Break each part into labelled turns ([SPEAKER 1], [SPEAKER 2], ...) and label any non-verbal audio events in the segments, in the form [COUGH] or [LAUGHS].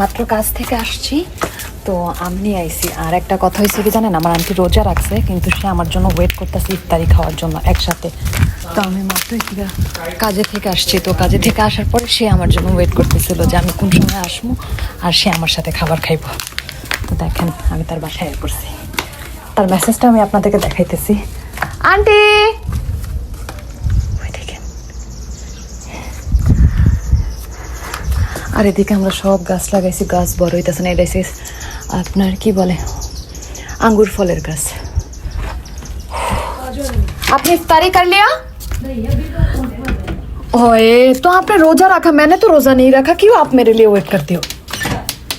[SPEAKER 1] মাত্র কাজ থেকে আসছি। তো আমি আইসি আর একটা কথা হয়েছে কি জানেন? আমার আন্টি রোজা রাখছে, কিন্তু সে আমার জন্য ওয়েট করতেছে ইফতারি খাওয়ার জন্য একসাথে। তো আমি মাত্র কাজে থেকে আসছি। তো কাজে থেকে আসার পরে সে আমার জন্য ওয়েট করতেছিল যে আমি কোন সময় আসব, আর সে আমার সাথে খাবার খাইবো। তো দেখেন, আমি তার বাসায় করছি তার মেসেজটা আমি আপনাদেরকে দেখাইতেছি। আন্টি আর এদিকে আমরা সব গাছ লাগাইছি গাছ বড় হইতেছে না এটা হচ্ছে আপনার কি বলে আঙ্গুর ফলের গাছ आपने इफ्तारी कर लिया ओए तो आपने रोजा रखा मैंने तो रोजा नहीं रखा क्यों आप मेरे लिए वेट करती हो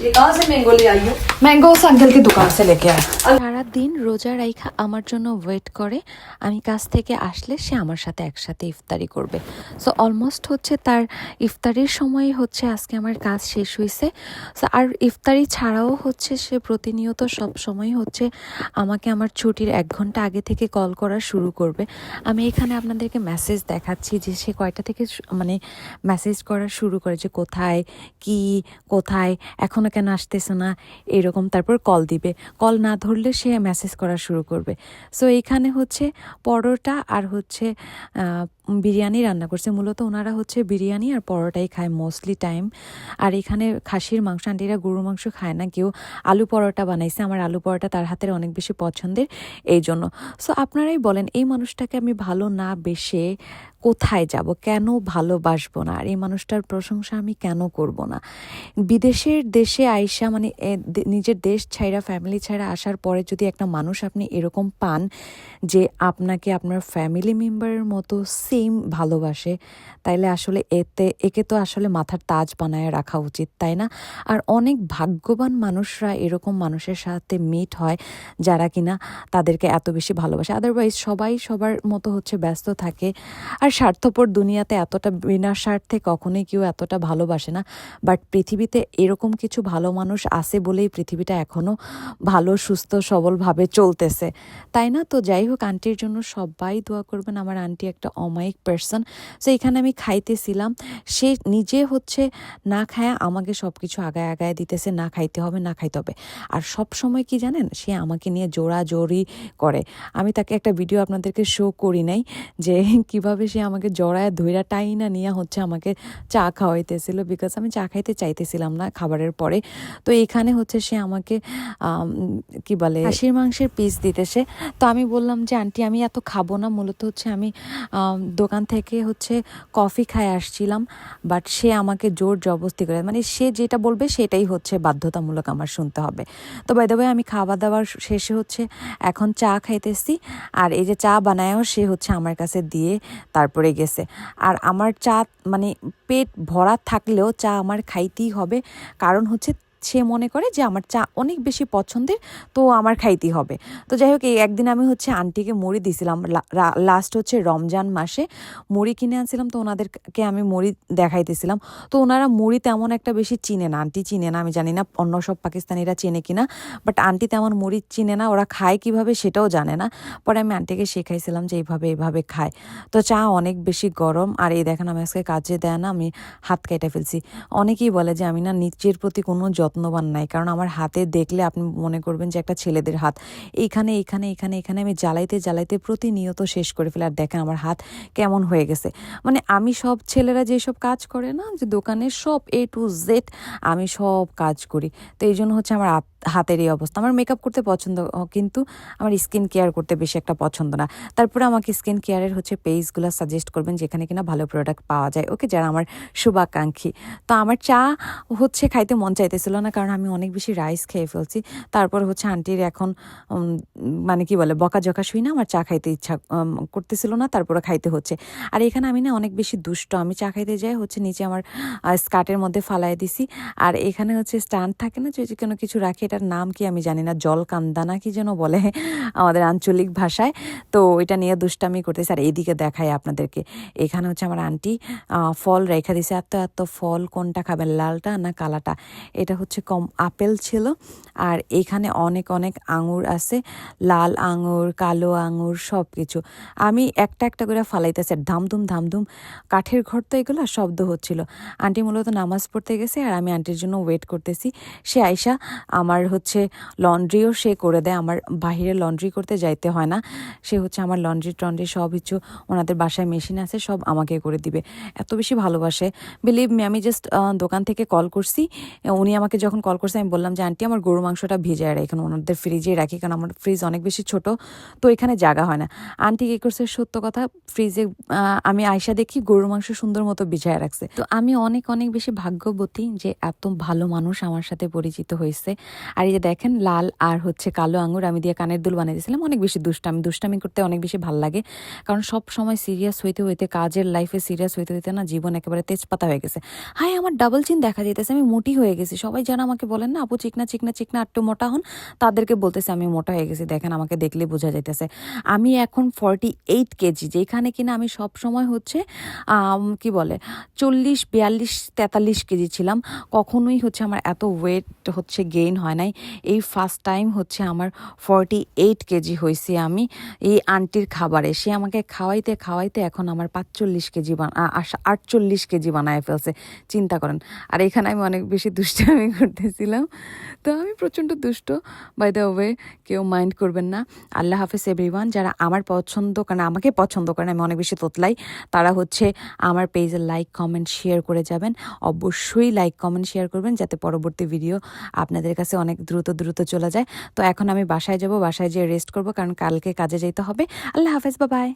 [SPEAKER 2] ये कहाँ से मैंगो ले आई हो
[SPEAKER 1] ম্যাঙ্গোস আঙ্কেলকে দোকান সে লেকে
[SPEAKER 3] আয়। সারাদিন রোজা রাইখা আমার জন্য ওয়েট করে। আমি কাজ থেকে আসলে সে আমার সাথে একসাথে ইফতারি করবে। সো অলমোস্ট হচ্ছে তার ইফতারির সময় হচ্ছে আজকে আমার কাজ শেষ হয়েছে সো আর ইফতারি ছাড়াও হচ্ছে সে প্রতিনিয়ত সব সময় হচ্ছে আমাকে আমার ছুটির এক ঘণ্টা আগে থেকে কল করা শুরু করবে। আমি এখানে আপনাদেরকে মেসেজ দেখাচ্ছি যে সে কয়টা থেকে মানে মেসেজ করা শুরু করে যে কোথায়, কি, কোথায় এখনও কেন আসতেছে না এর এরকম তারপর কল দিবে। কল না ধরলে সে মেসেজ করা শুরু করবে। সো এইখানে হচ্ছে পরোটা আর হচ্ছে বিরিয়ানি রান্না করছে। মূলত ওনারা হচ্ছে বিরিয়ানি আর পরোটাই খায় মোস্টলি টাইম আর এখানে খাসির মাংস, আন্টিরা গরুর মাংস খায় না, কেউ আলু পরোটা বানাইছে। আমার আলু পরোটা তার হাতের অনেক বেশি পছন্দের এই জন্য। সো আপনারাই বলেন, এই মানুষটাকে আমি ভালো না বেশে কোথায় যাব? কেন ভালোবাসবো না? আর এই মানুষটার প্রশংসা আমি কেন করব না? বিদেশের দেশে আইসা মানে নিজের দেশ ছাইরা ফ্যামিলি ছাড়া আসার পরে যদি একটা মানুষ আপনি এরকম পান যে আপনাকে আপনার ফ্যামিলি মেম্বারের মতো সেম ভালোবাসে। তাইলে আসলে এতে, একে তো আসলে মাথার তাজ বানায় রাখা উচিত, তাই না? আর অনেক ভাগ্যবান মানুষরা এরকম মানুষের সাথে মিট হয় যারা কিনা তাদেরকে এত বেশি ভালোবাসে। আদারওয়াইজ সবাই সবার মতো হচ্ছে ব্যস্ত থাকে। আর স্বার্থপর দুনিয়াতে এতটা বিনা স্বার্থে কখনোই কেউ এতটা ভালোবাসে না। বাট পৃথিবীতে এরকম কিছু ভালো মানুষ আছে বলেই পৃথিবীটা এখনও ভালো, সুস্থ, সবলভাবে চলতেছে। তাই না? তো যাই হোক, আন্টির জন্য সবাই দোয়া করবেন। আমার আন্টি একটা অমায়িক পার্সন সো এখানে আমি খাইতেছিলাম। সে নিজে হচ্ছে না খায়া আমাকে সব কিছু আগায় আগায় দিতেছে না খাইতে হবে না খাইতে হবে। আর সব সময় কি জানেন? সে আমাকে নিয়ে জোড়াজোড়ি করে। আমি তাকে একটা ভিডিও আপনাদেরকে শো করি নাই যে [LAUGHS] কীভাবে সে আমাকে জড়ায় ধৈরা টাইনা নিয়ে হচ্ছে আমাকে চা খাওয়াইতেছিল। বিকজ আমি চা খাইতে চাইতেছিলাম না খাবারের পরে। তো এখানে হচ্ছে সে আমাকে আম, কি বলে খাসির মাংসের পিস দিতেছে। তো আমি বললাম যে আন্টি আমি এত খাব না। মূলত হচ্ছে আম, দোকান থেকে হচ্ছে কফি খায় আসছিলাম বাট সে আমাকে জোর জবস্তি করে মানে সে যেটা বলবে সেটাই হচ্ছে বাধ্যতামূলক আমার শুনতে হবে। তো বাই আমি খাওয়া দাওয়ার শেষে হচ্ছে এখন চা খাইতেছি, আর এই যে চা বানায়ও সে হচ্ছে আমার কাছে দিয়ে তারপরে গেছে। আর আমার চা মানে পেট ভরা থাকলেও চা আমার খাইতেই হবে, কারণ হচ্ছে সে মনে করে যে আমার চা অনেক বেশি পছন্দের, তো আমার খাইতেই হবে। তো যাই হোক এই একদিন আমি হচ্ছে আন্টিকে মুড়ি দিছিলাম। লাস্ট হচ্ছে রমজান মাসে মুড়ি কিনে আনছিলাম, তো ওনাদেরকে আমি মুড়ি দেখাইতেছিলাম। তো ওনারা মুড়ি তেমন একটা বেশি চিনে না, আন্টি চিনে না, আমি জানি না অন্য সব পাকিস্তানিরা চেনে কিনা বাট আন্টি তেমন মুড়ি চিনে না, ওরা খায় কীভাবে সেটাও জানে না। পরে আমি আন্টিকে শেখাইছিলাম যে এইভাবে এইভাবে খায়। তো চা অনেক বেশি গরম, আর এই দেখেন আমি আজকে কাজে দেয় না, আমি হাত কেটে ফেলছি। অনেকেই বলে যে আমি না নিজের প্রতি কোনো যত্নবান নাই। কারণ আমার হাতে দেখলে আপনি মনে করবেন যে একটা ছেলেদের হাত। এইখানে এইখানে এখানে এখানে আমি জ্বালাইতে জ্বালাইতে প্রতিনিয়ত শেষ করে ফেলে। আর দেখেন আমার হাত কেমন হয়ে গেছে। মানে আমি সব ছেলেরা যেসব কাজ করে না, যে দোকানে সব এ টু জেড আমি সব কাজ করি। তো এই জন্য হচ্ছে আমার হাত- হাতের এই অবস্থা। আমার মেকআপ করতে পছন্দ, কিন্তু আমার স্কিন কেয়ার করতে বেশি একটা পছন্দ না। তারপরে আমাকে স্কিন কেয়ারের হচ্ছে পেজগুলো সাজেস্ট করবেন যেখানে কিনা ভালো প্রোডাক্ট পাওয়া যায়। ওকে যারা আমার শুভাকাঙ্ক্ষী। তো আমার চা হচ্ছে খাইতে মন চাইতেছিল না, কারণ আমি অনেক বেশি রাইস খেয়ে ফেলছি। তারপর হচ্ছে আন্টির এখন মানে কি বলে, বকাঝকা শুই না, আমার চা খাইতে ইচ্ছা করতেছিল না তারপরে খাইতে হচ্ছে। আর এখানে আমি না অনেক বেশি দুষ্ট, আমি চা খাইতে যাই, হচ্ছে নিচে আমার স্কার্টের মধ্যে ফালাই দিছি। আর এখানে হচ্ছে স্ট্যান্ড থাকে না, যে যে কোনো কিছু রাখি, এটার নাম কি আমি জানি না জল কান্দানা কি যেন বলে আমাদের আঞ্চলিক ভাষায়। তো এটা নিয়ে দুষ্টামি করতেছি। আর এইদিকে দেখায় আপনাদেরকে, এখানে হচ্ছে আমার আন্টি ফল রেখা দিছে। এত এত ফল, কোনটা খাবেন, লালটা না কালাটা? এটা হচ্ছে কম আপেল ছিল। আর এখানে অনেক অনেক আঙুর আছে। লাল আঙুর, কালো আঙুর সব কিছু আমি একটা একটা করে ফালাইতেছি ধামধুম ধামধুম কাঠের ঘর তো এগুলো শব্দ হচ্ছিল। আন্টি মূলত নামাজ পড়তে গেছে আর আমি আন্টির জন্য ওয়েট করতেছি। সে আইসা আমার হচ্ছে লন্ড্রিও সে করে দেয়। আমার বাহিরে লন্ড্রি করতে যাইতে হয় না। সে হচ্ছে আমার লন্ড্রি টন্ড্রি সব কিছু, ওনাদের বাসায় মেশিন আছে, সব আমাকে করে দিবে। এত বেশি ভালোবাসে। বিলিভ মি আমি জাস্ট দোকান থেকে কল করছি। উনি আমাকে যখন কল করছে, আমি বললাম যে, আন্টি, আমার গরু মাংসটা ভিজায় রাখেন ওনাদের ফ্রিজে রাখি, কারণ আমার ফ্রিজ অনেক বেশি ছোট, তো এখানে জায়গা হয় না। আন্টি কী করছে? সত্য কথা ফ্রিজে আমি আয়সা দেখি গরুর মাংস সুন্দর মতো ভিজায় রাখছে। তো আমি অনেক অনেক বেশি ভাগ্যবতী যে, এত ভালো মানুষ আমার সাথে পরিচিত হয়েছে। আর এই যে দেখেন, লাল আর হচ্ছে কালো আঙুর আমি দিয়ে কানের দুল বানিয়ে দিয়েছিলাম অনেক বেশি দুষ্টামি। দুষ্টামি করতে অনেক বেশি ভালো লাগে, কারণ সব সময় সিরিয়াস হইতে হইতে, কাজের লাইফে সিরিয়াস হইতে হইতে না, জীবন একেবারে তেজপাতা হয়ে গেছে। হাই আমার ডাবল চিন দেখা যেতেছে আমি মোটি হয়ে গেছি, সবাই যারা আমাকে বলেন, না, আপু চিকনা চিকনা চিকনা একটু মোটা হন। তাদেরকে বলতেছে, আমি মোটা হয়ে গেছি, দেখেন, আমাকে দেখলে বোঝা যাইতেছে। আমি এখন ফর্টি এইট কেজি, যেখানে কিনা আমি সব সময় হচ্ছে কি বলে, চল্লিশ, বিয়াল্লিশ, তেতাল্লিশ কেজি ছিলাম। কখনোই হচ্ছে আমার এত ওয়েট হচ্ছে গেইন হয় নাই। এই ফার্স্ট টাইম হচ্ছে আমার ফর্টি এইট কেজি হয়েছি আমি। এই আন্টির খাবারে, সে আমাকে খাওয়াইতে খাওয়াইতে এখন আমার পাঁচচল্লিশ কেজি আটচল্লিশ কেজি বানায় ফেলছে। চিন্তা করেন। আর এখানে আমি অনেক বেশি দুষ্টামি করতেছিলাম। তো আমি প্রচণ্ড দুষ্ট। বাই দ্য ওয়ে কেউ মাইন্ড করবেন না। আল্লাহ হাফেজ এভরিওয়ান যারা আমার পছন্দ কারণ আমাকে পছন্দ করেন, আমি অনেক বেশি তোতলাই, তারা হচ্ছে আমার পেজে লাইক কমেন্ট শেয়ার করে যাবেন। অবশ্যই লাইক কমেন্ট শেয়ার করবেন, যাতে পরবর্তী ভিডিও আপনাদের কাছে অনেক দ্রুত দ্রুত চলে যায়। তো এখন আমি বাসায় যাব, বাসায় যেয়ে রেস্ট করব, কারণ কালকে কাজে যেতে হবে। আল্লাহ হাফেজ বাবাই